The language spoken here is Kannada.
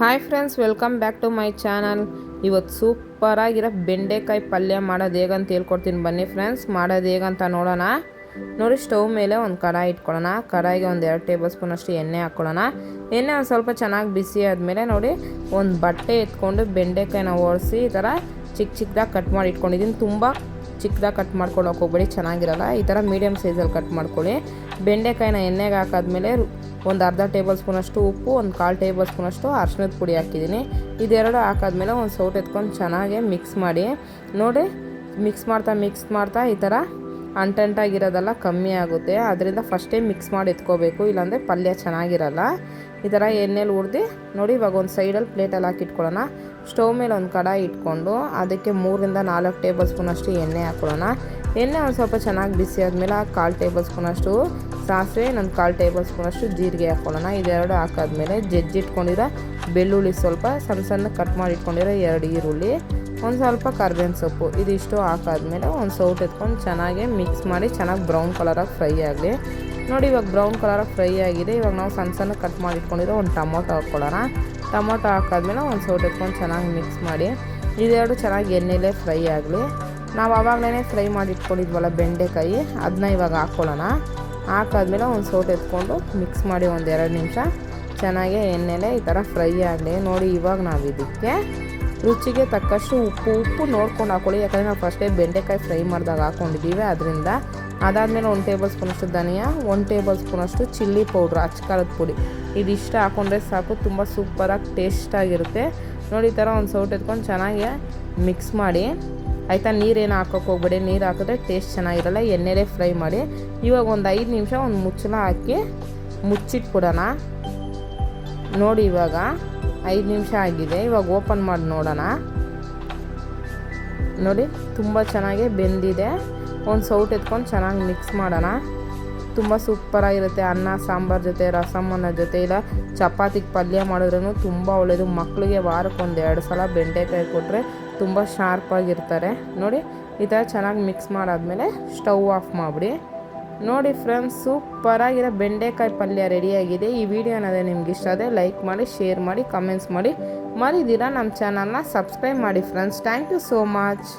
Hi friends welcome back to my channel ಇವತ್ತು ಸೂಪರಾಗಿರೋ ಬೆಂಡೆಕಾಯಿ ಪಲ್ಯ ಮಾಡೋದು ಹೇಗಂತ ಹೇಳ್ಕೊಡ್ತೀನಿ ಬನ್ನಿ ಫ್ರೆಂಡ್ಸ್ ಮಾಡೋದು ಹೇಗಂತ ನೋಡೋಣ. ನೋಡಿ ಸ್ಟವ್ ಮೇಲೆ ಒಂದು ಕಡಾಯಿ ಇಟ್ಕೊಳ್ಳೋಣ. ಕಡಾಯಿಗೆ ಒಂದು ಎರಡು ಟೇಬಲ್ ಸ್ಪೂನ್ ಅಷ್ಟು ಎಣ್ಣೆ ಹಾಕ್ಕೊಳ್ಳೋಣ. ಎಣ್ಣೆ ಒಂದು ಸ್ವಲ್ಪ ಚೆನ್ನಾಗಿ ಬಿಸಿ ಆದಮೇಲೆ ನೋಡಿ ಒಂದು ಬಟ್ಟೆ ಎತ್ಕೊಂಡು ಬೆಂಡೆಕಾಯಿನ ಓಡಿಸಿ ಈ ಥರ ಚಿಕ್ಕ ಚಿಕ್ಕದಾಗಿ ಕಟ್ ಮಾಡಿ ಇಟ್ಕೊಂಡಿದ್ದೀನಿ. ತುಂಬ ಚಿಕ್ಕದಾಗಿ ಕಟ್ ಮಾಡ್ಕೊಳ್ಳೋಕೆ ಹೋಗ್ಬೇಡಿ, ಚೆನ್ನಾಗಿರಲ್ಲ. ಈ ಥರ ಮೀಡಿಯಮ್ ಸೈಜಲ್ಲಿ ಕಟ್ ಮಾಡ್ಕೊಳ್ಳಿ. ಬೆಂಡೆಕಾಯಿನ ಎಣ್ಣೆಗೆ ಹಾಕಾದ್ಮೇಲೆ ಒಂದು ಅರ್ಧ ಟೇಬಲ್ ಸ್ಪೂನಷ್ಟು ಉಪ್ಪು, ಒಂದು ಕಾಲು ಟೇಬಲ್ ಸ್ಪೂನಷ್ಟು ಅರ್ಶಿನದ ಪುಡಿ ಹಾಕಿದ್ದೀನಿ. ಇದೆರಡು ಹಾಕಾದ್ಮೇಲೆ ಒಂದು ಸೌಟ್ ಎತ್ಕೊಂಡು ಚೆನ್ನಾಗಿ ಮಿಕ್ಸ್ ಮಾಡಿ. ನೋಡಿ, ಮಿಕ್ಸ್ ಮಾಡ್ತಾ ಮಿಕ್ಸ್ ಮಾಡ್ತಾ ಈ ಥರ ಅಂಟಂಟಾಗಿರೋದೆಲ್ಲ ಕಮ್ಮಿ ಆಗುತ್ತೆ. ಅದರಿಂದ ಫಸ್ಟೇ ಮಿಕ್ಸ್ ಮಾಡಿ ಎತ್ಕೋಬೇಕು, ಇಲ್ಲಾಂದರೆ ಪಲ್ಯ ಚೆನ್ನಾಗಿರಲ್ಲ. ಈ ಥರ ಎಣ್ಣೆಲಿ ಹುರಿದು, ನೋಡಿ ಇವಾಗ ಒಂದು ಸೈಡಲ್ಲಿ ಪ್ಲೇಟಲ್ಲಿ ಹಾಕಿಟ್ಕೊಳ್ಳೋಣ ಸ್ಟವ್ ಮೇಲೆ ಒಂದು ಕಡಾಯಿ ಇಟ್ಕೊಂಡು ಅದಕ್ಕೆ ಮೂರರಿಂದ ನಾಲ್ಕು ಟೇಬಲ್ ಸ್ಪೂನಷ್ಟು ಎಣ್ಣೆ ಹಾಕ್ಕೊಳ್ಳೋಣ ಎಣ್ಣೆ ಒಂದು ಸ್ವಲ್ಪ ಚೆನ್ನಾಗಿ ಬಿಸಿ ಆದಮೇಲೆ ಕಾಲು ಟೇಬಲ್ ಸ್ಪೂನಷ್ಟು ಸಾಸಿವೆ ಇನ್ನೊಂದು ಕಾಲು ಟೇಬಲ್ ಸ್ಪೂನಷ್ಟು ಜೀರಿಗೆ ಹಾಕ್ಕೊಳ್ಳೋಣ ಇದೆರಡು ಹಾಕಾದ್ಮೇಲೆ ಜಜ್ಜಿಟ್ಕೊಂಡಿರೋ ಬೆಳ್ಳುಳ್ಳಿ ಸ್ವಲ್ಪ ಸಣ್ಣ ಸಣ್ಣ ಕಟ್ ಮಾಡಿ ಇಟ್ಕೊಂಡಿರೋ ಎರಡು ಈರುಳ್ಳಿ, ಒಂದು ಸ್ವಲ್ಪ ಕರ್ಬೇವಿನ ಸೊಪ್ಪು, ಇದಿಷ್ಟು ಹಾಕಾದ್ಮೇಲೆ ಒಂದು ಸೌಟ್ ಎತ್ಕೊಂಡು ಚೆನ್ನಾಗಿ ಮಿಕ್ಸ್ ಮಾಡಿ ಚೆನ್ನಾಗಿ ಬ್ರೌನ್ ಕಲರಾಗಿ ಫ್ರೈ ಆಗಲಿ. ನೋಡಿ, ಇವಾಗ ಬ್ರೌನ್ ಕಲರಾಗಿ ಫ್ರೈ ಆಗಿದೆ. ಇವಾಗ ನಾವು ಸಣ್ಣ ಸಣ್ಣ ಕಟ್ ಮಾಡಿ ಇಟ್ಕೊಂಡಿರೋ ಒಂದು ಟೊಮೊಟೊ ಹಾಕ್ಕೊಳ್ಳೋಣ ಟೊಮೊಟೊ ಹಾಕಾದ್ಮೇಲೆ ಒಂದು ಸೌಟ್ ಎತ್ಕೊಂಡು ಚೆನ್ನಾಗಿ ಮಿಕ್ಸ್ ಮಾಡಿ, ಇದೆರಡು ಚೆನ್ನಾಗಿ ಎಣ್ಣೆಲೇ ಫ್ರೈ ಆಗಲಿ. ನಾವು ಆವಾಗಲೇ ಫ್ರೈ ಮಾಡಿ ಇಟ್ಕೊಂಡಿದ್ವಲ್ಲ ಬೆಂಡೆಕಾಯಿ ಅದನ್ನ ಇವಾಗ ಹಾಕ್ಕೊಳ್ಳೋಣ ಹಾಕಾದ್ಮೇಲೆ ಒಂದು ಸೋಟ್ ಎತ್ಕೊಂಡು ಮಿಕ್ಸ್ ಮಾಡಿ ಒಂದು ಎರಡು ನಿಮಿಷ. ಚೆನ್ನಾಗಿ ಎಣ್ಣೆಲೆ ಈ ಥರ ಫ್ರೈ ಆಗಲಿ. ನೋಡಿ ಇವಾಗ ನಾವು ಇದಕ್ಕೆ ರುಚಿಗೆ ತಕ್ಕಷ್ಟು ಉಪ್ಪು ಉಪ್ಪು ನೋಡ್ಕೊಂಡು ಹಾಕೊಳ್ಳಿ. ಯಾಕಂದರೆ ನಾವು ಫಸ್ಟೇ ಬೆಂಡೆಕಾಯಿ ಫ್ರೈ ಮಾಡಿದಾಗ ಹಾಕ್ಕೊಂಡಿದ್ದೀವಿ ಅದರಿಂದ ಅದಾದಮೇಲೆ ಒಂದು ಟೇಬಲ್ ಸ್ಪೂನಷ್ಟು ಧನಿಯಾ, ಒಂದು ಟೇಬಲ್ ಸ್ಪೂನಷ್ಟು ಚಿಲ್ಲಿ ಪೌಡ್ರ್ ಅಚ್ಕಾರದ ಪುಡಿ. ಇದಿಷ್ಟು ಹಾಕೊಂಡ್ರೆ ಸಾಕು. ತುಂಬ ಸೂಪರಾಗಿ ಟೇಸ್ಟಾಗಿರುತ್ತೆ ನೋಡಿ ಈ ಥರ ಒಂದು ಸೌಟ್ ಎತ್ಕೊಂಡು ಚೆನ್ನಾಗಿ ಮಿಕ್ಸ್ ಮಾಡಿ. ಆಯಿತಾ, ನೀರೇನು ಹಾಕೋಕೆ ಹೋಗ್ಬೇಡಿ, ನೀರು ಹಾಕಿದ್ರೆ ಟೇಸ್ಟ್ ಚೆನ್ನಾಗಿರಲ್ಲ, ಎಣ್ಣೆಲೇ ಫ್ರೈ ಮಾಡಿ. ಇವಾಗ ಒಂದು ಐದು ನಿಮಿಷ ಒಂದು ಮುಚ್ಚಳ ಹಾಕಿ ಮುಚ್ಚಿಟ್ಬಿಡೋಣ. ನೋಡಿ ಇವಾಗ, ಐದು ನಿಮಿಷ ಆಗಿದೆ, ಇವಾಗ ಓಪನ್ ಮಾಡಿ ನೋಡೋಣ. ನೋಡಿ, ತುಂಬ ಚೆನ್ನಾಗಿ ಬೆಂದಿದೆ. ಒಂದು ಸೌಟ್ ಎತ್ಕೊಂಡು ಚೆನ್ನಾಗಿ ಮಿಕ್ಸ್ ಮಾಡೋಣ. ತುಂಬ ಸೂಪರಾಗಿರುತ್ತೆ ಅನ್ನ, ಸಾಂಬಾರು ಜೊತೆ, ರಸಮನ್ನ ಜೊತೆ, ಇಲ್ಲ ಚಪಾತಿಗೆ ಪಲ್ಯ ಮಾಡಿದ್ರೂ ತುಂಬ ಒಳ್ಳೆಯದು ಮಕ್ಕಳಿಗೆ ವಾರಕ್ಕೆ ಒಂದು ಎರಡು ಸಲ ಬೆಂಡೆಕಾಯಿ ಕೊಟ್ಟರೆ ತುಂಬ ಶಾರ್ಪಾಗಿರ್ತಾರೆ ನೋಡಿ ಈ ಥರ ಚೆನ್ನಾಗಿ ಮಿಕ್ಸ್ ಮಾಡಾದ್ಮೇಲೆ ಸ್ಟವ್ ಆಫ್ ಮಾಡಿಬಿಡಿ. ನೋಡಿ ಫ್ರೆಂಡ್ಸ್ ಸೂಪರಾಗಿರೋ ಬೆಂಡೆಕಾಯಿ ಪಲ್ಯ ರೆಡಿಯಾಗಿದೆ ಈ ವಿಡಿಯೋ ಅನ್ನೋದೇ ನಿಮ್ಗೆ ಇಷ್ಟ ಆದರೆ ಲೈಕ್ ಮಾಡಿ ಶೇರ್ ಮಾಡಿ ಕಮೆಂಟ್ಸ್ ಮಾಡಿ. ಮರಿದಿರ ನಮ್ಮ ಚಾನಲ್ನ ಸಬ್ಸ್ಕ್ರೈಬ್ ಮಾಡಿ friends thank you so much